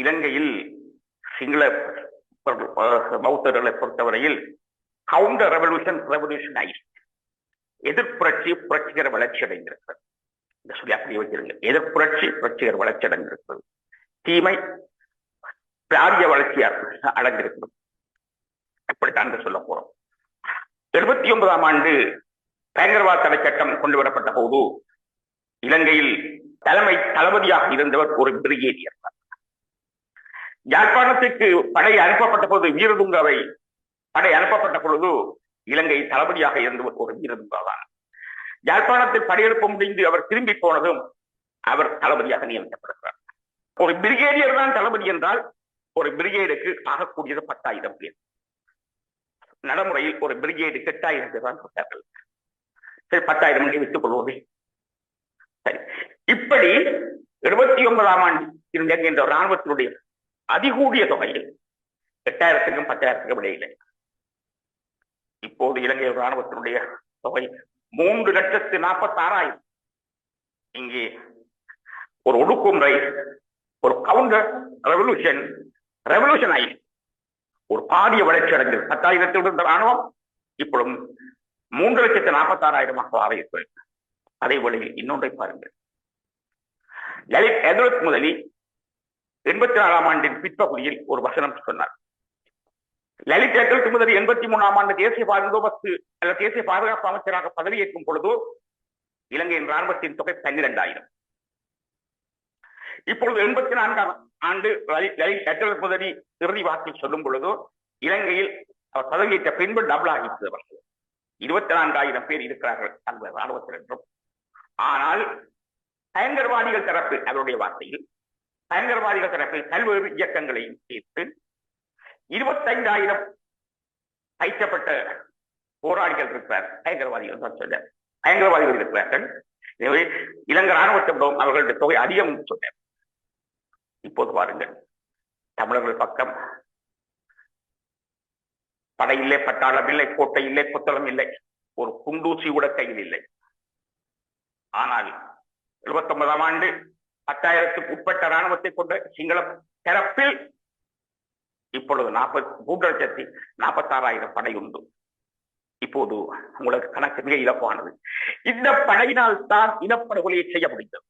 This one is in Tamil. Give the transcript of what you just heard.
இலங்கையில் சிங்கள பௌத்தர்களை பொறுத்தவரையில் கவுண்டர் ரெவல்யூஷன் ரெவல்யூஷன் எதிர்ப்புரட்சி புரட்சிகர வளர்ச்சி அடைந்திருக்கிறது. இந்த சொல்லி அப்படி வைக்கிறீங்க எதிர்ப்புரட்சி புரட்சிகர வளர்ச்சி அடைந்திருக்கிறது. தீமை பிராரிய வளர்ச்சி அடைந்திருக்கிறது. அப்படித்தான் சொல்ல போறோம். எழுபத்தி ஒன்பதாம் ஆண்டு பயங்கரவாத தடை சட்டம் கொண்டு வரப்பட்ட போது இலங்கையில் தலைமை தளபதியாக இருந்தவர் ஒரு பிரிகேடியர் யாழ்ப்பாணத்துக்கு படை அனுப்பப்பட்ட போது வீரதுங்காவை படை அனுப்பப்பட்ட பொழுது இலங்கை தளபதியாக இருந்து ஒரு வீரதுங்கா தான் யாழ்ப்பாணத்தில் படையெடுப்பு முடிந்து அவர் திரும்பி போனதும் அவர் தளபதியாக நியமிக்கப்படுகிறார். ஒரு பிரிகேடியர் தான் தளபதி என்றால் ஒரு பிரிகேடுக்கு ஆகக்கூடியது பத்தாயிரம் பேர். நடைமுறையில் ஒரு பிரிகேடுக்கு எட்டாயிரம் பேர் தான் கொடுத்தார்கள் சரி பத்தாயிரம் மணி விட்டுக் கொள்வது சரி இப்படி இருபத்தி ஒன்பதாம் ஆண்டு இருந்த என்ற ராணுவத்தினுடைய அதிகூடிய தொகையில் எட்டாயிரத்துக்கும் பத்தாயிரத்துக்கும் இடையில. இப்போது இலங்கை ராணுவத்தினுடைய தொகை மூன்று லட்சத்து நாற்பத்தி ஆறாயிரம் இங்கே ஒரு ஒடுக்குமுறை ஒரு கவுண்டர் ரெவல்யூஷன் ரெவல்யூஷன் ஆகி ஒரு பாரிய வளர்ச்சி அடைந்தது. பத்தாயிரத்தில் இருந்த ராணுவம் இப்பொழுது மூன்று லட்சத்து நாற்பத்தி ஆறாயிரமாக ஆக இருக்கிறது அதே வேளையில் இன்னொன்றை பாருங்கள். லலித் எதரத் முதலி எண்பத்தி நாலாம் ஆண்டின் பிற்பகுதியில் ஒரு வசனம் சொன்னார். லலித் எதரத் முதலி எண்பத்தி மூணாம் ஆண்டு தேசிய பாதுகாப்பு அல்ல தேசிய பாதுகாப்பு அமைச்சராக பதவியேற்கும் பொழுது இலங்கையின் ராணுவத்தின் தொகை பன்னிரெண்டாயிரம். இப்பொழுது எண்பத்தி நான்காம் ஆண்டு லலித் எதரத் முதலி இறுதி வாக்கில் சொல்லும் பொழுது இலங்கையில் அவர் பதவியேற்ற பின்பு டபுள் ஆகிட்டு அவர்கள் இருபத்தி நான்காயிரம் பேர் இருக்கிறார்கள் அந்த ராணுவத்தில் என்றும் ஆனால் பயங்கரவாதிகள் தரப்பு அவருடைய வார்த்தையில் பயங்கரவாதிகள் தரப்பில் பல்வேறு இயக்கங்களையும் சேர்த்து இருபத்தைந்தாயிரம் ஐக்கப்பட்ட போராளிகள் இருக்கிறார் பயங்கரவாதிகள் தான் பயங்கரவாதிகள் இருக்கிறார்கள் எனவே இலங்கை ராணுவத்திடம் அவர்களுடைய தொகை அதிகம் சொன்னார். இப்போது பாருங்கள். தமிழர்கள் பக்கம் படை இல்லை பட்டாளம் இல்லை கோட்டை இல்லை புத்தளம் இல்லை. ஒரு குண்டூசி கூட கையில் இல்லை. ஆனால் எழுபத்தி ஒன்பதாம் ஆண்டு பத்தாயிரத்துக்கு உட்பட்ட ராணுவத்தை கொண்ட சிங்கள தரப்பில் இப்பொழுது நாற்பத்தி மூன்று லட்சத்தி நாற்பத்தாறாயிரம் படை உண்டு. இப்போது உங்களுக்கு கணக்கு மிக இழப்பானது இந்த படையினால் தான் இனப்படுகொலையை செய்ய முடிந்தது.